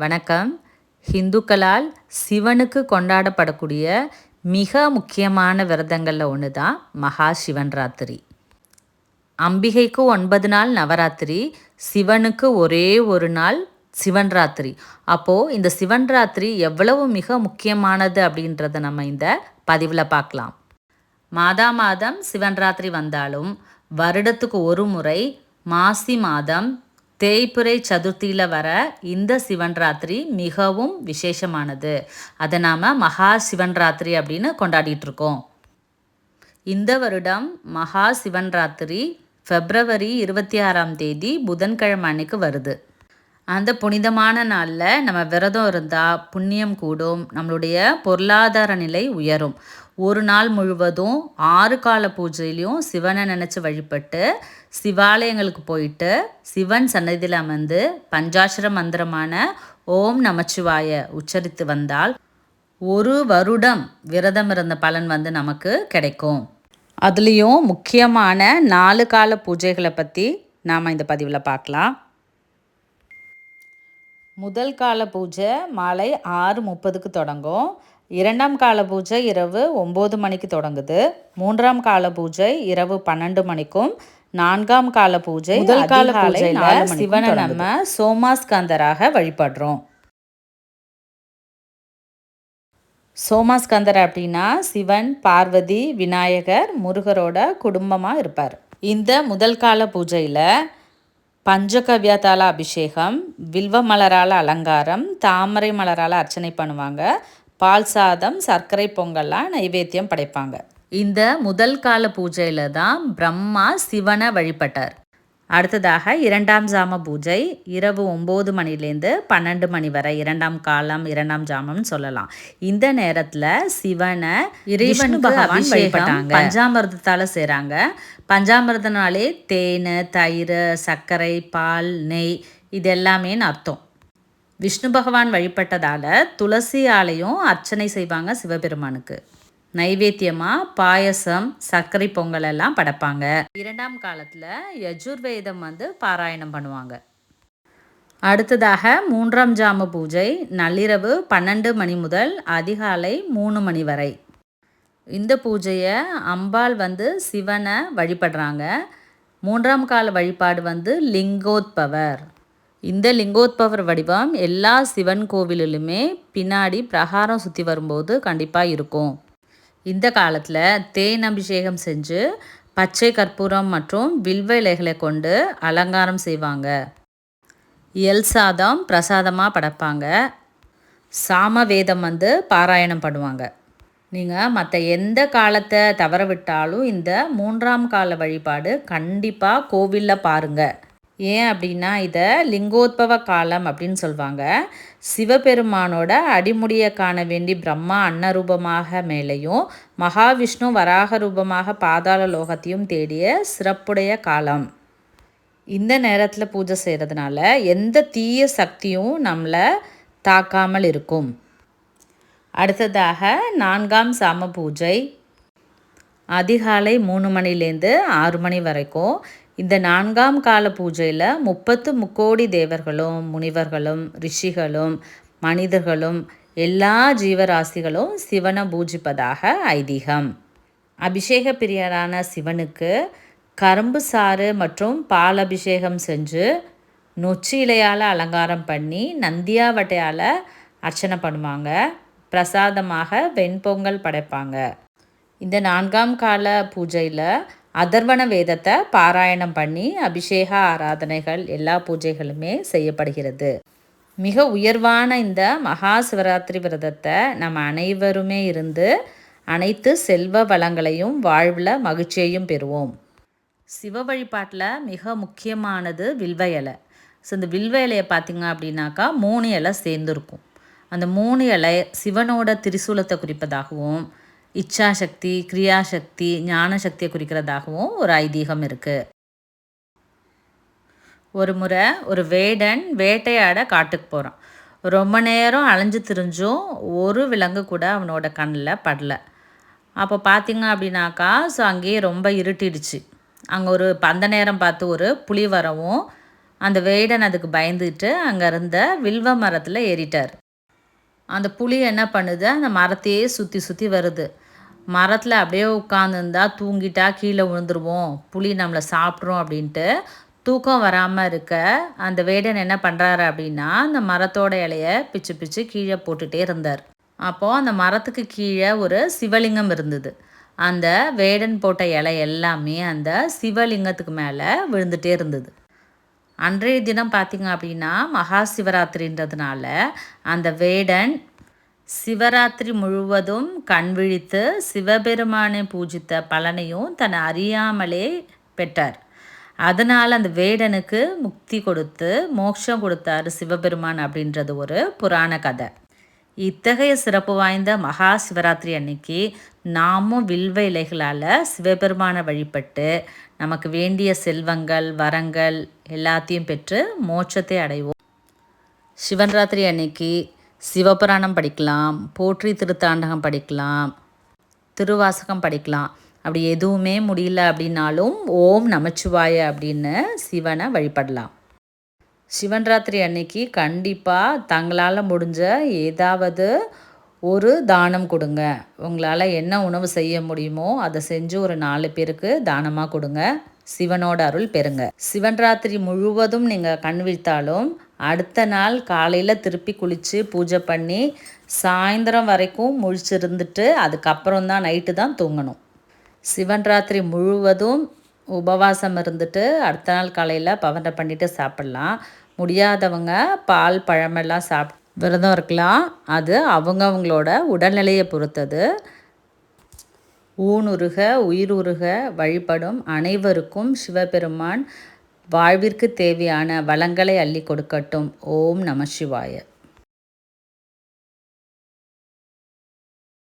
வணக்கம். ஹிந்துக்களால் சிவனுக்கு கொண்டாடப்படக்கூடிய மிக முக்கியமான விரதங்களில் ஒன்று தான் மகா சிவன் ராத்திரி அம்பிகைக்கு ஒன்பது நாள் நவராத்திரி சிவனுக்கு ஒரே ஒரு நாள் சிவன் ராத்திரி அப்போது இந்த சிவன் ராத்திரி எவ்வளவு மிக முக்கியமானது அப்படின்றத நம்ம இந்த பதிவில் பார்க்கலாம். மாதா மாதம் சிவன் ராத்திரி வந்தாலும் வருடத்துக்கு ஒரு முறை மாசி மாதம் தேய்பிறை சதுர்த்தியில் வர இந்த சிவன் ராத்திரி மிகவும் விசேஷமானது. அதை நாம் மகா சிவன் ராத்திரி அப்படின்னு கொண்டாடிட்டு இருக்கோம். இந்த வருடம் மகா சிவன் ராத்திரி பிப்ரவரி இருபத்தி ஆறாம் தேதி புதன்கிழமை அன்னைக்கு வருது. அந்த புனிதமான நாளில் நம்ம விரதம் இருந்தால் புண்ணியம் கூடும் நம்மளுடைய பொருளாதார நிலை உயரும். ஒரு நாள் முழுவதும் ஆறு கால பூஜையிலையும் சிவனை நினச்சி வழிபட்டு சிவாலயங்களுக்கு போயிட்டு சிவன் சன்னதியில் அமர்ந்து பஞ்சாட்சர மந்திரமான ஓம் நமச்சிவாய உச்சரித்து வந்தால் ஒரு வருடம் விரதம் இருந்த பலன் வந்து நமக்கு கிடைக்கும். அதுலேயும் முக்கியமான நாலு கால பூஜைகளை பற்றி நாம் இந்த பதிவில் பார்க்கலாம். முதல் கால பூஜை மாலை ஆறு முப்பதுக்கு தொடங்கும். இரண்டாம் கால பூஜை இரவு ஒம்பது மணிக்கு தொடங்குது. மூன்றாம் கால பூஜை இரவு பன்னெண்டு மணிக்கும் நான்காம் கால பூஜை முதல் கால பூஜையில சிவனை நம்ம சோமாஸ்கந்தராக வழிபடுறோம். சோமாஸ்கந்தர் அப்படின்னா சிவன் பார்வதி விநாயகர் முருகரோட குடும்பமாக இருப்பார். இந்த முதல் கால பூஜையில் பஞ்சகவ்யத்தால் அபிஷேகம் வில்வ மலரால் அலங்காரம் தாமரை மலரால் அர்ச்சனை பண்ணுவாங்க. பால் சாதம் சர்க்கரை பொங்கல்லாம் நைவேத்தியம் படைப்பாங்க. இந்த முதல் கால பூஜையில் தான் பிரம்மா சிவனை வழிபட்டார். அடுத்ததாக இரண்டாம் ஜாம பூஜை இரவு ஒம்பது மணிலேருந்து பன்னெண்டு மணி வரை இரண்டாம் காலம் இரண்டாம் ஜாமம்னு சொல்லலாம். இந்த நேரத்தில் சிவனை இறைவன் பகவான் வழிபட்டாங்க. பஞ்சாமிர்தத்தால் செய்கிறாங்க பஞ்சாமிர்தனாலே தேன் தயிர் சர்க்கரை பால் நெய் இது எல்லாமேன்னு அர்த்தம். விஷ்ணு பகவான் வழிபட்டதால் துளசி ஆலையும் அர்ச்சனை செய்வாங்க சிவபெருமானுக்கு. நைவேத்தியமாக பாயசம் சர்க்கரை பொங்கல் எல்லாம் படைப்பாங்க. இரண்டாம் காலத்தில் யஜுர்வேதம் வந்து பாராயணம் பண்ணுவாங்க. அடுத்ததாக மூன்றாம் ஜாம பூஜை நள்ளிரவு பன்னெண்டு மணி முதல் அதிகாலை மூணு மணி வரை. இந்த பூஜையை அம்பாள் வந்து சிவனை வழிபடுறாங்க. மூன்றாம் கால வழிபாடு வந்து லிங்கோத்பவர். இந்த லிங்கோத்பவர் வடிவம் எல்லா சிவன் கோவிலிலுமே பின்னாடி பிரகாரம் சுற்றி வரும்போது கண்டிப்பாக இருக்கும். இந்த காலத்தில் தேன் அபிஷேகம் செஞ்சு பச்சை கற்பூரம் மற்றும் வில்வ இலைகளை கொண்டு அலங்காரம் செய்வாங்க. எல் சாதம் பிரசாதமாக படைப்பாங்க. சாம வேதம் வந்து பாராயணம் பண்ணுவாங்க. நீங்கள் மற்ற எந்த காலத்தை தவற விட்டாலும் இந்த மூன்றாம் கால வழிபாடு கண்டிப்பாக கோவிலில் பாருங்கள் ஏன் அப்படின்னா இதை லிங்கோத்பவ காலம் அப்படின்னு சொல்லுவாங்க சிவபெருமானோட அடிமுடியை காண வேண்டி பிரம்மா அன்னரூபமாக மேலேயும் மகாவிஷ்ணு வராக ரூபமாக பாதாள லோகத்தையும் தேடிய சிறப்புடைய காலம். இந்த நேரத்தில் பூஜை செய்கிறதுனால எந்த தீய சக்தியும் நம்மளை தாக்காமல் இருக்கும். அடுத்ததாக நான்காம் சாம பூஜை. அதிகாலை மூணு மணிலேருந்து ஆறு மணி வரைக்கும் இந்த நான்காம் கால பூஜையில் முப்பத்து முக்கோடி தேவர்களும் முனிவர்களும் ரிஷிகளும் மனிதர்களும் எல்லா ஜீவராசிகளும் சிவனை பூஜிப்பதாக ஐதீகம். அபிஷேக பிரியரான சிவனுக்கு கரும்பு சாறு மற்றும் பால் அபிஷேகம் செஞ்சு நொச்சி இலையால் அலங்காரம் பண்ணி நந்தியாவட்டையால் அர்ச்சனை பண்ணுவாங்க. பிரசாதமாக வெண்பொங்கல் படைப்பாங்க. இந்த நான்காம் கால பூஜையில் அதர்வண வேதத்தை பாராயணம் பண்ணி அபிஷேக ஆராதனைகள் எல்லா பூஜைகளுமே செய்யப்படுகிறது. மிக உயர்வான இந்த மகா சிவராத்திரி விரதத்தை நம்ம அனைவருமே இருந்து அனைத்து செல்வ வளங்களையும் வாழ்வில் மகிழ்ச்சியையும் பெறுவோம். சிவ வழிபாட்டில் மிக முக்கியமானது வில்வ இலை. ஸோ இந்த வில்வ இலையை பார்த்திங்க அப்படின்னாக்கா மூணு இலை சேர்ந்துருக்கும். அந்த மூணு இலை சிவனோட திரிசூலத்தை குறிப்பதாகவும் இச்சாசக்தி கிரியாசக்தி ஞான சக்தியை குறிக்கிறதாகவும் ஒரு ஐதீகம் இருக்குது ஒரு முறை ஒரு வேடன் வேட்டையாட காட்டுக்கு போகிறான் ரொம்ப நேரம் அலைஞ்சு திரிஞ்சும் ஒரு விலங்கு கூட அவனோட கண்ணில் படல. அப்போ பார்த்திங்க அப்படின்னாக்கா ஸோ அங்கேயே ரொம்ப இருட்டிடுச்சு. அங்கே ஒரு பந்த நேரம் பார்த்து ஒரு புலி வரவும் அந்த வேடன் அதுக்கு பயந்துட்டு அங்கே இருந்த வில்வ மரத்தில் ஏறிட்டார். அந்த புலி என்ன பண்ணுது? அந்த மரத்தையே சுற்றி சுற்றி வருது. மரத்தில் அப்படியே உட்காந்துருந்தா தூங்கிட்டா கீழே விழுந்துருவோம். புளி நம்மளை சாப்பிட்ரும் அப்படின்ட்டு தூக்கம் வராமல் இருக்க அந்த வேடன் என்ன பண்ணுறாரு அப்படின்னா அந்த மரத்தோட இலைய பிச்சு பிச்சு கீழே போட்டுகிட்டே இருந்தார். அப்போது அந்த மரத்துக்கு கீழே ஒரு சிவலிங்கம் இருந்தது. அந்த வேடன் போட்ட இலை எல்லாமே அந்த சிவலிங்கத்துக்கு மேலே விழுந்துகிட்டே இருந்தது. அன்றைய தினம் பார்த்திங்க அப்படின்னா மகா சிவராத்திரின்றதுனால அந்த வேடன் சிவராத்திரி முழுவதும் கண் விழித்து சிவபெருமானை பூஜித்த பலனையும் தன் அறியாமலே பெற்றார். அதனால் அந்த வேடனுக்கு முக்தி கொடுத்து மோட்சம் கொடுத்தார் சிவபெருமான் அப்படின்றது ஒரு புராண கதை. இத்தகைய சிறப்பு வாய்ந்த மகா சிவராத்திரி அன்னைக்கு நாமும் வில்வ இலைகளால் சிவபெருமானை வழிபட்டு நமக்கு வேண்டிய செல்வங்கள் வரங்கள் எல்லாத்தையும் பெற்று மோட்சத்தை அடைவோம். சிவராத்திரி அன்னைக்கு சிவபுராணம் படிக்கலாம் போற்றி திருத்தாண்டகம் படிக்கலாம் திருவாசகம் படிக்கலாம். அப்படி எதுவுமே முடியல அப்படின்னாலும் ஓம் நமச்சிவாய அப்படின்னு சிவனை வழிபடலாம். சிவன் ராத்திரி அன்னைக்கு கண்டிப்பாக தங்களால் முடிஞ்ச ஏதாவது ஒரு தானம் கொடுங்க. உங்களால் என்ன உணவு செய்ய முடியுமோ அதை செஞ்சு ஒரு நாலு பேருக்கு தானமாக கொடுங்க. சிவனோட அருள் பெறுங்க. சிவன் ராத்திரி முழுவதும் நீங்கள் கண் விழித்தாலும் அடுத்த நாள் காலையில் திருப்பி குளித்து பூஜை பண்ணி சாயந்தரம் வரைக்கும் முழிச்சிருந்துட்டு அதுக்கப்புறம் தான் நைட்டு தான் தூங்கணும். சிவன் ராத்திரி முழுவதும் உபவாசம் இருந்துட்டு அடுத்த நாள் காலையில் பவனை பண்ணிவிட்டு சாப்பிட்லாம். முடியாதவங்க பால் பழமெல்லாம் சாப் விரதம் இருக்கலாம். அது அவங்கவுங்களோட உடல்நிலையை பொறுத்தது. ஊனுருக உயிருருக வழிபடும் அனைவருக்கும் சிவபெருமான் வாழ்விற்கு தேவையான வளங்களை அள்ளி கொடுக்கட்டும். ஓம் நம சிவாய.